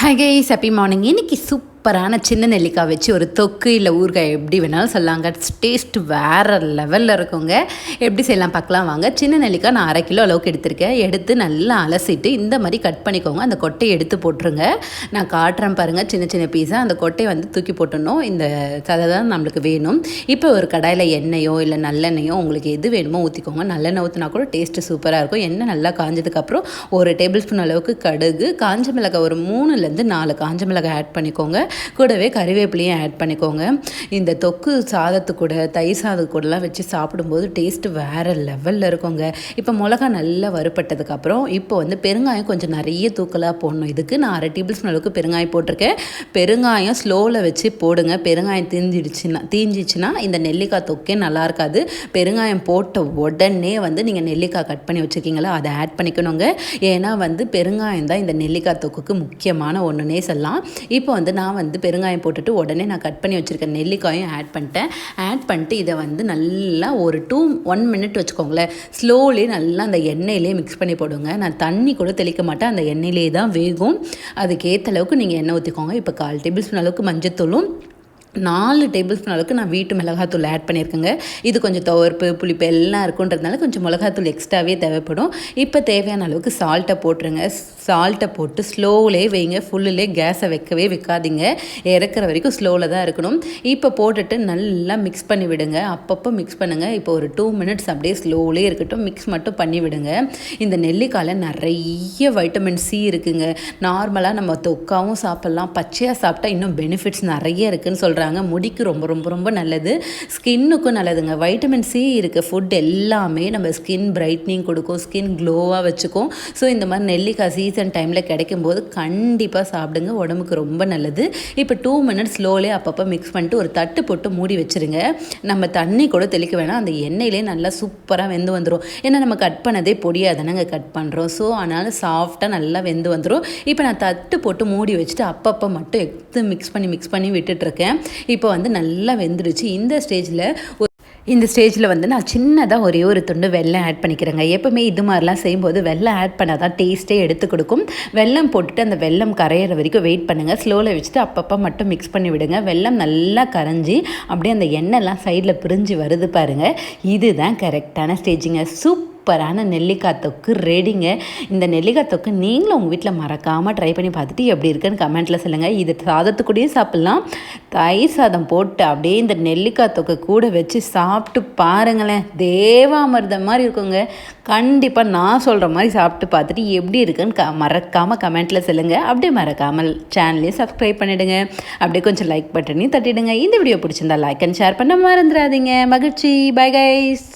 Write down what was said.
High guys happy morning இன்னைக்கு சூப் சூப்பரான சின்ன நெல்லிக்காய் வச்சு ஒரு தொக்கு இல்லை ஊறுகாய் எப்படி வேணாலும் சொல்லாங்க டேஸ்ட் வேறு லெவலில் இருக்குங்க. எப்படி செய்யலாம் பார்க்கலாம் வாங்க. சின்ன நெல்லிக்காய் நான் அரை கிலோ அளவுக்கு எடுத்திருக்கேன். எடுத்து நல்லா அலசிட்டு இந்த மாதிரி கட் பண்ணிக்கோங்க. அந்த கொட்டையை எடுத்து போட்டுருங்க. நான் காட்டுறேன் பாருங்கள் சின்ன சின்ன பீஸாக அந்த கொட்டையை வந்து தூக்கி போட்டணும் இந்த சதை தான் நம்மளுக்கு வேணும். இப்போ ஒரு கடாயில் எண்ணெயோ இல்லை நல்லெண்ணெயோ உங்களுக்கு எது வேணுமோ ஊற்றிக்கோங்க நல்லெண்ணெய் ஊற்றினா கூட டேஸ்ட்டு சூப்பராக இருக்கும். எண்ணெய் நல்லா காஞ்சதுக்கப்புறம் ஒரு டேபிள் ஸ்பூன் அளவுக்கு கடுகு காஞ்ச மிளகாய் ஒரு மூணுலேருந்து நாலு காஞ்ச மிளகாய் ஆட் பண்ணிக்கோங்க. கூடவே கறிவேப்பிலையும் ஆட் பண்ணிக்கோங்க. இந்த தொக்கு சாதத்து கூட தயிர் சாதத்து கூடலாம் வச்சு சாப்பிடும்போது டேஸ்ட்டு வேறு லெவலில் இருக்குங்க. இப்போ மிளகா நல்லா வறுப்பட்டதுக்கப்புறம் இப்போ வந்து பெருங்காயம் கொஞ்சம் நிறைய தூக்கலாக போடணும். இதுக்கு நான் அரை டேபிள் ஸ்பூன் அளவுக்கு பெருங்காயம் போட்டிருக்கேன். பெருங்காயம் ஸ்லோவில் வச்சு போடுங்க. பெருங்காயம் தீஞ்சிடுச்சுன்னா தீஞ்சிச்சுன்னா இந்த நெல்லிக்காய் தொக்கே நல்லா இருக்காது. பெருங்காயம் போட்ட உடனே வந்து நீங்கள் நெல்லிக்காய் கட் பண்ணி வச்சுருக்கீங்களா அதை ஆட் பண்ணிக்கணுங்க. ஏன்னா வந்து பெருங்காயம் தான் இந்த நெல்லிக்காய் தொக்குக்கு முக்கியமான ஒன்றுனே சொல்லலாம். இப்போ வந்து நான் வந்து வந்து பெருங்காயம் போட்டுட்டு உடனே நான் கட் பண்ணி வச்சுருக்க நெல்லிக்காயும் ஆட் பண்ணிட்டேன். ஆட் பண்ணிட்டு இதை வந்து நல்லா ஒரு டூ ஒன் மினிட் வச்சுக்கோங்களேன். ஸ்லோலி நல்லா அந்த எண்ணெயிலே மிக்ஸ் பண்ணி போடுங்க. நான் தண்ணி கூட தெளிக்க மாட்டேன். அந்த எண்ணெயிலே தான் வேகும். அதுக்கேற்ற அளவுக்கு நீங்கள் எண்ணெய் ஊற்றிக்கோங்க இப்போ கால் டேபிள் ஸ்பூன் அளவுக்கு மஞ்சத்தூளும் நாலு டேபிள் ஸ்பூன் அளவுக்கு நான் வீட்டு மிளகாத்தூள் ஆட் பண்ணியிருக்கேங்க. இது கொஞ்சம் துவர்ப்பு புளிப்பு எல்லாம் இருக்குன்றதுனால கொஞ்சம் மிளகாத்தூள் எக்ஸ்ட்ராவே தேவைப்படும். இப்போ தேவையான அளவுக்கு சால்ட்டை போட்டுருங்க. சால்ட்டை போட்டு ஸ்லோவிலே வைங்க. ஃபுல்லுலே கேஸை வைக்கவே வைக்காதீங்க. இறக்குற வரைக்கும் ஸ்லோவில் தான் இருக்கணும். இப்போ போட்டுட்டு நல்லா மிக்ஸ் பண்ணி விடுங்க. அப்பப்போ மிக்ஸ் பண்ணுங்கள் இப்போ ஒரு டூ மினிட்ஸ் அப்படியே ஸ்லோவிலே இருக்கட்டும். மிக்ஸ் மட்டும் பண்ணி விடுங்க. இந்த நெல்லிக்காயில் நிறைய வைட்டமின் சி இருக்குங்க. நார்மலாக நம்ம தொக்காவும் சாப்பிட்லாம். பச்சையாக சாப்பிட்டா இன்னும் பெனிஃபிட்ஸ் நிறைய இருக்குதுன்னு சொல்கிறேன் சொல்கிறாங்க முடிக்கு ரொம்ப ரொம்ப ரொம்ப நல்லது. ஸ்கின்னுக்கும் நல்லதுங்க. வைட்டமின் சி இருக்க. ஃபுட் எல்லாமே நம்ம ஸ்கின் பிரைட்னிங் கொடுக்கும். ஸ்கின் க்ளோவாக வச்சுக்கும். ஸோ இந்த மாதிரி நெல்லிக்காய் சீசன் டைமில் கிடைக்கும் போது கண்டிப்பாக சாப்பிடுங்க. உடம்புக்கு ரொம்ப நல்லது. இப்போ டூ மினிட்ஸ் ஸ்லோலே அப்பப்போ மிக்ஸ் பண்ணிட்டு ஒரு தட்டு போட்டு மூடி வச்சுருங்க. நம்ம தண்ணி கூட தெளிக்க வேணாம். அந்த எண்ணெயிலே நல்லா சூப்பராக வெந்து வந்துடும் ஏன்னா நம்ம கட் பண்ணதே பொடியாக தானேங்க கட் பண்ணுறோம் ஸோ அதனால் சாஃப்டாக நல்லா வெந்து வந்துடும் இப்போ நான் தட்டு போட்டு மூடி வச்சுட்டு அப்பப்போ மட்டும் எடுத்து மிக்ஸ் பண்ணி மிக்ஸ் பண்ணி விட்டுட்ருக்கேன் இப்போ வந்து நல்லா வெந்துடுச்சு. இந்த ஸ்டேஜில் இந்த ஸ்டேஜில் வந்து நான் சின்னதாக ஒரே ஒரு துண்டு வெள்ளம் ஆட் பண்ணிக்கிறேங்க. எப்போவுமே இது மாதிரிலாம் செய்யும்போது வெள்ளம் ஆட் பண்ணால் தான் டேஸ்ட்டே எடுத்து கொடுக்கும். வெள்ளம் போட்டுட்டு அந்த வெள்ளம் கரையிற வரைக்கும் வெயிட் பண்ணுங்கள் ஸ்லோவில் வச்சுட்டு அப்பப்போ மட்டும் மிக்ஸ் பண்ணி விடுங்க. வெள்ளம் நல்லா கரைஞ்சி அப்படியே அந்த எண்ணெய்லாம் சைடில் பிரிஞ்சு வருது பாருங்கள் இதுதான் கரெக்டான ஸ்டேஜிங்க சூப் சூப்பரான நெல்லிக்காய் தொக்கு ரெடிங்க இந்த நெல்லிக்காய் தொக்கு நீங்களும் உங்கள் வீட்டில் மறக்காமல் ட்ரை பண்ணி பார்த்துட்டு எப்படி இருக்குன்னு கமெண்ட்டில் சொல்லுங்கள் இது சாதத்துக்கூடயே சாப்பிட்லாம். தயிர் சாதம் போட்டு அப்படியே இந்த நெல்லிக்காய் தொக்கு கூட வச்சு சாப்பிட்டு பாருங்களேன். தேவாமிர்தம் மாதிரி இருக்குங்க. கண்டிப்பாக நான் சொல்கிற மாதிரி சாப்பிட்டு பார்த்துட்டு எப்படி இருக்குன்னு க மறக்காமல் கமெண்ட்டில் சொல்லுங்கள் அப்படியே மறக்காமல் சேனலையும் சப்ஸ்கிரைப் பண்ணிவிடுங்க அப்படியே கொஞ்சம் லைக் பட்டனையும் தட்டிடுங்க. இந்த வீடியோ பிடிச்சிருந்தா லைக் அண்ட் ஷேர் பண்ண மறந்துடாதீங்க. மகிழ்ச்சி. Bye guys